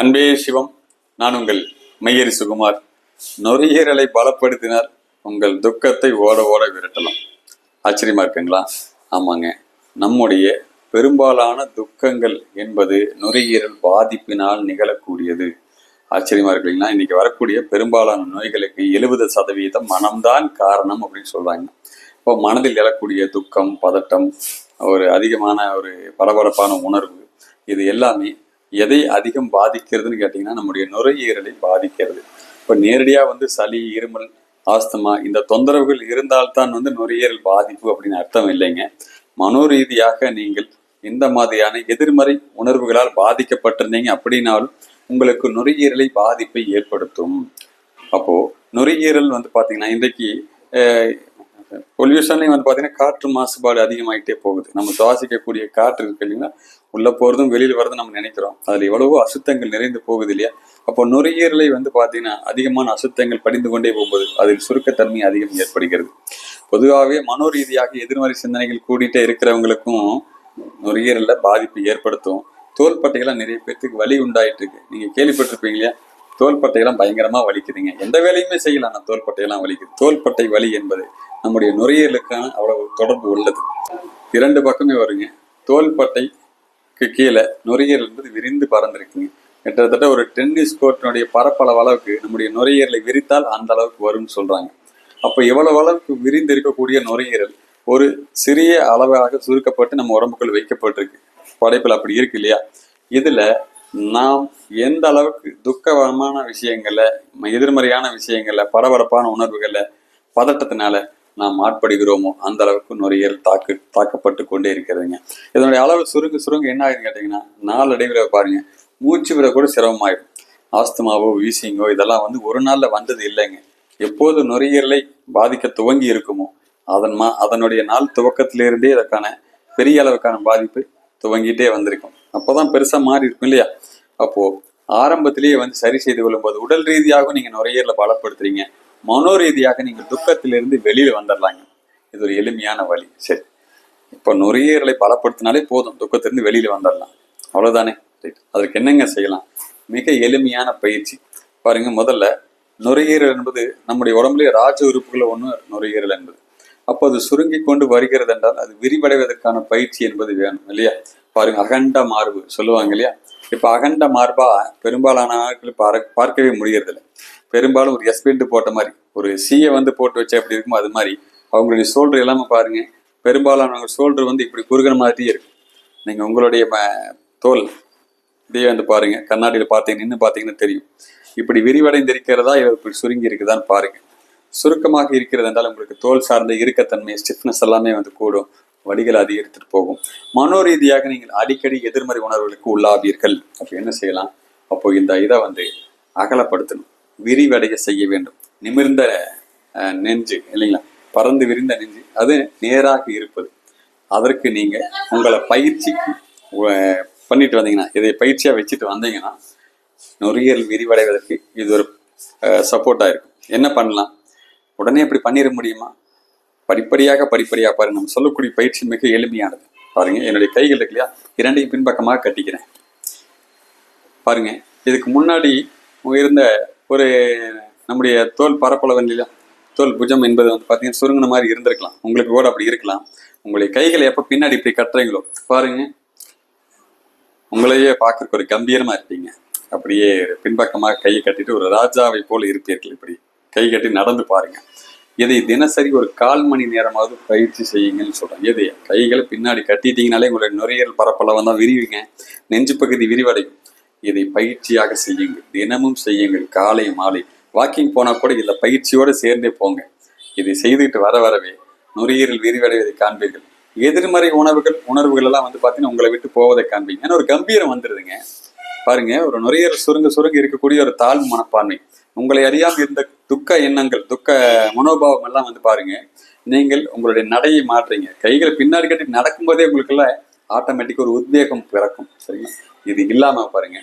அன்பே சிவம் நான் உங்கள் மையரி சுகுமார். நுரையீரலை பலப்படுத்தினால் உங்கள் துக்கத்தை ஓட ஓட விரட்டலாம். ஆச்சரியமா இருக்குங்களா? ஆமாங்க. நம்முடைய பெரும்பாலான துக்கங்கள் என்பது நுரையீரல் பாதிப்பினால் நிகழக்கூடியது. ஆச்சரியமா இருக்கு இல்லைங்களா இன்னைக்கு வரக்கூடிய பெரும்பாலான நோய்களுக்கு எழுபது சதவீதம் மனம்தான் காரணம் அப்படின்னு சொல்றாங்க. இப்போ மனதில் எழக்கூடிய துக்கம் பதட்டம் ஒரு அதிகமான ஒரு பரபரப்பான உணர்வு இது எல்லாமே எதை அதிகம் பாதிக்கிறதுன்னு கேட்டிங்கன்னா நம்முடைய நுரையீரலை பாதிக்கிறது. இப்போ நேரடியாக வந்து சளி இருமல் ஆஸ்துமா இந்த தொந்தரவுகள் இருந்தால்தான் வந்து நுரையீரல் பாதிப்பு அப்படின்னு அர்த்தம் இல்லைங்க. மனோரீதியாக நீங்கள் இந்த மாதிரியான எதிர்மறை உணர்வுகளால் பாதிக்கப்பட்டிருந்தீங்க அப்படின்னாலும் உங்களுக்கு நுரையீரலை பாதிப்பை ஏற்படுத்தும். அப்போது நுரையீரல் வந்து பார்த்திங்கன்னா இன்றைக்கு பொல்யூஷன்லையும் வந்து பார்த்தீங்கன்னா காற்று மாசுபாடு அதிகமாகிட்டே போகுது. நம்ம சுவாசிக்கக்கூடிய காற்று இருக்கு இல்லைங்களா? உள்ளே போகிறதும் வெளியில் வரதும் நம்ம நினைக்கிறோம். அதில் எவ்வளவோ அசுத்தங்கள் நிறைந்து போகுது இல்லையா? அப்போ நுரையீரலை வந்து பார்த்தீங்கன்னா அதிகமான அசுத்தங்கள் படிந்து கொண்டே போகும்போது அதில் சுருக்கத்தன்மை அதிகம் ஏற்படுகிறது. பொதுவாகவே மனோரீதியாக எதிர்மறை சிந்தனைகள் கூடிட்டே இருக்கிறவங்களுக்கும் நுரையீரலில் பாதிப்பு ஏற்படுத்தும். தோல்பட்டைகள்லாம் நிறைய பேர்த்துக்கு வலி உண்டாயிட்டு இருக்கு. நீங்கள் கேள்விப்பட்டிருப்பீங்க இல்லையா? தோள்பட்டையெல்லாம் பயங்கரமாக வலிக்குதுங்க. எந்த வேலையுமே செய்யலாம் நான் தோள்பட்டையெல்லாம் வலிக்குது. தோள்பட்டை வலி என்பது நம்முடைய நுரையீரலுக்கான அவ்வளவு தொடர்பு உள்ளது. இரண்டு பக்கமே வருங்க. தோள்பட்டைக்கு கீழே நுரையீரல் என்பது விரிந்து பறந்துருக்குங்க. கிட்டத்தட்ட ஒரு டென்னிஸ் கோர்ட்டினுடைய பரப்பளவு அளவுக்கு நம்முடைய நுரையீரலை விரித்தால் அந்த அளவுக்கு வரும்னு சொல்கிறாங்க அப்போ எவ்வளவு அளவுக்கு விரிந்து இருக்கக்கூடிய நுரையீரல் ஒரு சிறிய அளவாக சுருக்கப்பட்டு நம்ம உடம்புக்குள் வைக்கப்பட்டிருக்கு. படைப்பில் அப்படி இருக்கு இல்லையா? இதில் நாம் எந்த அளவுக்கு துக்கமான விஷயங்களை எதிர்மறையான விஷயங்களை பரபரப்பான உணர்வுகளை பதட்டத்தினால நாம் ஆட்படுகிறோமோ அந்த அளவுக்கு நுரையீரல் தாக்கு தாக்கப்பட்டு கொண்டே இருக்கிறதுங்க. இதனுடைய அளவு சுருங்க சுருங்க என்ன ஆகுதுன்னு கேட்டிங்கன்னா நாளடைவில் பாருங்க. மூச்சு விட கூட சிரமமாயிடும். ஆஸ்துமாவோ வீசிங்கோ இதெல்லாம் வந்து ஒரு நாளில் வந்தது இல்லைங்க. எப்போது நுரையீரலை பாதிக்க துவங்கி இருக்குமோ அதன் மா அதனுடைய நாள் துவக்கத்திலிருந்தே இதற்கான பெரிய அளவுக்கான பாதிப்பு துவங்கிட்டே வந்திருக்கும். அப்போதான் பெருசா மாறி இருக்கும் இல்லையா? அப்போ ஆரம்பத்திலேயே வந்து சரி செய்து கொள்ளும்போது உடல் ரீதியாகவும் நீங்க நுரையீரல பலப்படுத்துறீங்க. மனோ ரீதியாக நீங்க துக்கத்திலிருந்து வெளியில வந்துடலாங்க இது ஒரு எளிமையான வழி. சரி. இப்போ நுரையீரலை பலப்படுத்தினாலே போதும். துக்கத்திலிருந்து வெளியில வந்துடலாம் அவ்வளவுதானே? ரைட் அதற்கு என்னங்க செய்யலாம்? மிக எளிமையான பயிற்சி. பாருங்க முதல்ல நுரையீரல் என்பது நம்முடைய உடம்புலேயே ராஜ உறுப்புகளை ஒன்று நுரையீரல் என்பது. அப்போ அது சுருங்கி கொண்டு வருகிறது என்றால் அது விரிவடைவதற்கான பயிற்சி என்பது வேணும் இல்லையா? பாருங்க அகண்ட மார்பு சொல்லுவாங்க இல்லையா? இப்ப அகண்ட மார்பா பெரும்பாலான ஆட்கள் பார- பார்க்கவே முடியறதில்ல. பெரும்பாலும் ஒரு எஸ்பின்ட்டு போட்ட மாதிரி ஒரு சீயை வந்து போட்டு வச்சா எப்படி இருக்குமோ அது மாதிரி அவங்களுடைய சோல்டர் எல்லாமே பாருங்க பெரும்பாலானவங்க சோல்டர் வந்து இப்படி குறுகன மாதிரியே இருக்கும் நீங்க உங்களுடைய ம- தோல் இதையே வந்து பாருங்க கண்ணாடியில் பார்த்தீங்க நின்று பார்த்தீங்கன்னா தெரியும். இப்படி விரிவடைந்து இருக்கிறதா இவர் இப்படி சுருங்கி இருக்குதான்னு பாருங்க. சுருக்கமாக இருக்கிறது என்றால் உங்களுக்கு தோல் சார்ந்த இறுக்கத்தன்மை ஸ்டிஃப்னஸ் எல்லாமே வந்து கூடும். வலிகள் அதிகரித்துட்டு போகும். மனோ ரீதியாக நீங்கள் அடிக்கடி எதிர்மறை உணர்வுகளுக்கு உள்ளாவீர்கள். அப்போ என்ன செய்யலாம்? அப்போ இந்த இதை வந்து அகலப்படுத்தணும். விரிவடைய செய்ய வேண்டும். நிமிர்ந்த நெஞ்சு இல்லைங்களா? பறந்து விரிந்த நெஞ்சு அது நேராக இருப்பது. அதற்கு நீங்க உங்களை பயிற்சிக்கு பண்ணிட்டு வந்தீங்கன்னா இதை பயிற்சியா வச்சுட்டு வந்தீங்கன்னா நுரையீரல் விரிவடைவதற்கு இது ஒரு சப்போர்ட்டாக இருக்கும். என்ன பண்ணலாம்? உடனே இப்படி பண்ணிட முடியுமா? படிப்படியாக படிப்படியாக பாருங்க நம்ம சொல்லக்கூடிய பயிற்சி மிக எளிமையானது. பாருங்க என்னுடைய கைகள் இருக்கு இல்லையா? இரண்டையும் பின்பக்கமாக கட்டிக்கிறேன். பாருங்க இதுக்கு முன்னாடி இருந்த ஒரு நம்முடைய தோல் பரப்பளவு இல்லையா? தோல் புஜம் என்பது வந்து பார்த்தீங்கன்னா சுருங்கின மாதிரி இருந்திருக்கலாம். உங்களுக்கு கூட அப்படி இருக்கலாம். உங்களுடைய கைகளை எப்போ பின்னாடி இப்படி கட்டுறீங்களோ பாருங்க. உங்களையே பார்க்கறக்கு ஒரு கம்பீரமா இருப்பீங்க. அப்படியே பின்பக்கமாக கையை கட்டிட்டு ஒரு ராஜாவை போல இருப்பீர்கள் இப்படி. கை கட்டி நடந்து பாருங்க. இதை தினசரி ஒரு கால் மணி நேரமாவது பயிற்சி செய்யுங்கன்னு சொல்கிறேன் எது? கைகளை பின்னாடி கட்டிட்டீங்கனாலே உங்களுடைய நுரையீரல் பரப்பளவு தான் விரிவிங்க நெஞ்சு பகுதி விரிவடையும். இதை பயிற்சியாக செய்யுங்கள். தினமும் செய்யுங்கள். காலை மாலை. வாக்கிங் போனால் கூட இந்த பயிற்சியோடு சேர்ந்தே போங்க. இதை செய்துட்டு வர வரவே நுரையீரல் விரிவடைவதை காண்பீர்கள். எதிர்மறை உணவுகள் உணர்வுகள் எல்லாம் வந்து பார்த்தீங்கன்னா உங்களை விட்டு போவதை காண்பீங்க. ஏன்னா ஒரு கம்பீரம் வந்துடுதுங்க பாருங்க ஒரு நுரையீரல் சுருங்க சுருங்க இருக்கக்கூடிய ஒரு தாழ்வு மனப்பான்மை. உங்களை அறியாமல் இருந்த துக்க எண்ணங்கள் துக்க மனோபாவம் எல்லாம் வந்து பாருங்க. நீங்கள் உங்களுடைய நடையை மாற்றுறீங்க. கைகளை பின்னாடி கட்டி நடக்கும்போதே உங்களுக்குள்ள ஆட்டோமேட்டிக் ஒரு உத்வேகம் பிறக்கும். சரிங்களா? இது இல்லாம பாருங்க.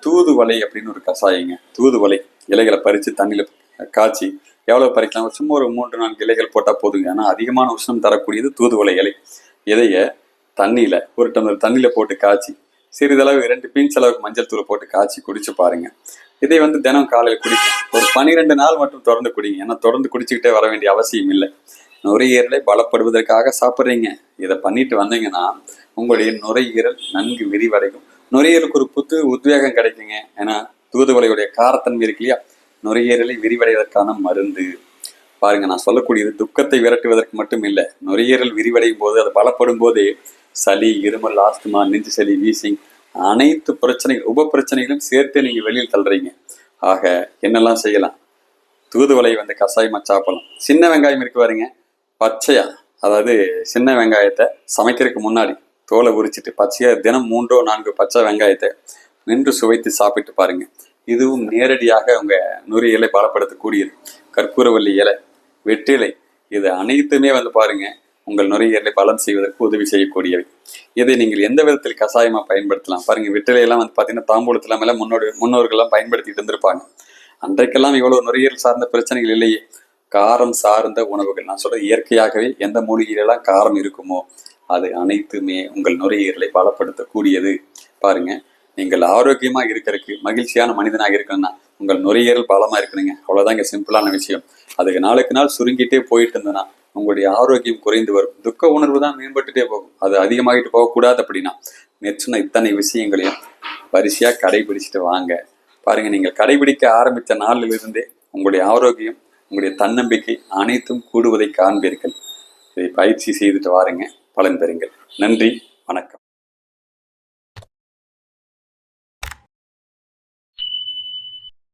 தூதுவலை அப்படின்னு ஒரு கஷாயங்க தூதுவளை இலைகளை பறித்து தண்ணியில காய்ச்சி எவ்வளவு பறிக்கலாம்? சும்மா ஒரு மூன்று நான்கு இலைகள் போட்டா போதுங்க. ஆனா அதிகமான உஷ்ணம் தரக்கூடியது தூதுவளை இலை. இதைய தண்ணியில ஒரு டம்ளர் தண்ணியில போட்டு காய்ச்சி சிறிதளவு இரண்டு பிஞ்ச் அளவுக்கு மஞ்சள் தூள் போட்டு காய்ச்சி குடிச்சு பாருங்க. இதை வந்து தினம் காலையில் குடிக்கும் ஒரு பனிரெண்டு நாள் மட்டும் தொடர்ந்து குடிங்க. ஏன்னா தொடர்ந்து குடிச்சுக்கிட்டே வர வேண்டிய அவசியம் இல்லை. நுரையீரலை பலப்படுவதற்காக சாப்பிட்றீங்க. இதை பண்ணிட்டு வந்தீங்கன்னா உங்களுடைய நுரையீரல் நன்கு விரிவடையும். நுரையீரலுக்கு ஒரு புத்து உத்வேகம் கிடைக்குங்க. ஏன்னா தூதுவளையுடைய காரத்தன்மை இருக்கு இல்லையா? நுரையீரலை விரிவடைவதற்கான மருந்து. பாருங்க நான் சொல்லக்கூடியது துக்கத்தை விரட்டுவதற்கு மட்டும் இல்லை. நுரையீரல் விரிவடையும் போது அது பலப்படும் போதே சளி இருமல் ஆஸ்துமா நெஞ்சு சளி வீசிங் அனைத்து பிரச்சனைகள் உப பிரச்சனைகளும் சேர்த்து நீங்கள் வெளியில் தள்ளுறீங்க. ஆக என்னெல்லாம் செய்யலாம்? தூதுவளை வந்து கஷாயமாக சாப்பிடலாம். சின்ன வெங்காயம் இருக்கு பாருங்க. பச்சையா? அதாவது சின்ன வெங்காயத்தை சமைக்கிறதுக்கு முன்னாடி தோலை உரிச்சிட்டு பச்சையா தினம் மூன்றோ நான்கு பச்சை வெங்காயத்தை நின்று சுவைத்து சாப்பிட்டு பாருங்க. இதுவும் நேரடியாக உங்க நுரையீரலை பலப்படுத்தக்கூடியது. கற்பூரவல்லி இலை வெற்றிலை இது அனைத்துமே வந்து பாருங்கள் உங்கள் நுரையீரலை பலம் செய்வதற்கு உதவி செய்யக்கூடியவை. இதை நீங்கள் எந்த விதத்தில் கஷாயமா பயன்படுத்தலாம்? பாருங்க விட்டிலையெல்லாம் வந்து பார்த்தீங்கன்னா தாம்பூலத்துல மேல முன்னோடு முன்னோர்கள்லாம் பயன்படுத்திட்டு இருந்திருப்பாங்க. அன்றைக்கெல்லாம் இவ்வளவு நுரையீரல் சார்ந்த பிரச்சனைகள் இல்லையே. காரம் சார்ந்த உணவுகள். நான் சொல்ற இயற்கையாகவே எந்த மூலிகையிலெல்லாம் காரம் இருக்குமோ அது அனைத்துமே உங்கள் நுரையீரலை பலப்படுத்தக்கூடியது. பாருங்க நீங்கள் ஆரோக்கியமா இருக்கிறதுக்கு மகிழ்ச்சியான மனிதனாக இருக்கணும்னா உங்கள் நுரையீரல் பலமா இருக்கணுங்க. அவ்வளவுதான் இங்க சிம்பிளான விஷயம். அதுக்கு நாளுக்கு நாள் சுருங்கிட்டே போயிட்டு இருந்தேன்னா உங்களுடைய ஆரோக்கியம் குறைந்து வரும். துக்க உணர்வு தான் மேம்பட்டுட்டே போகும். அது அதிகமாகிட்டு போகக்கூடாது அப்படின்னா நெற்றின இத்தனை விஷயங்களையும் வரிசையா கடைபிடிச்சிட்டு வாங்க. பாருங்க நீங்கள் கடைபிடிக்க ஆரம்பித்த நாளில் இருந்தே உங்களுடைய ஆரோக்கியம் உங்களுடைய தன்னம்பிக்கை அனைத்தும் கூடுவதை காண்பீர்கள். இதை பயிற்சி செய்துட்டு வாருங்க. பலன் பெறுங்கள். நன்றி.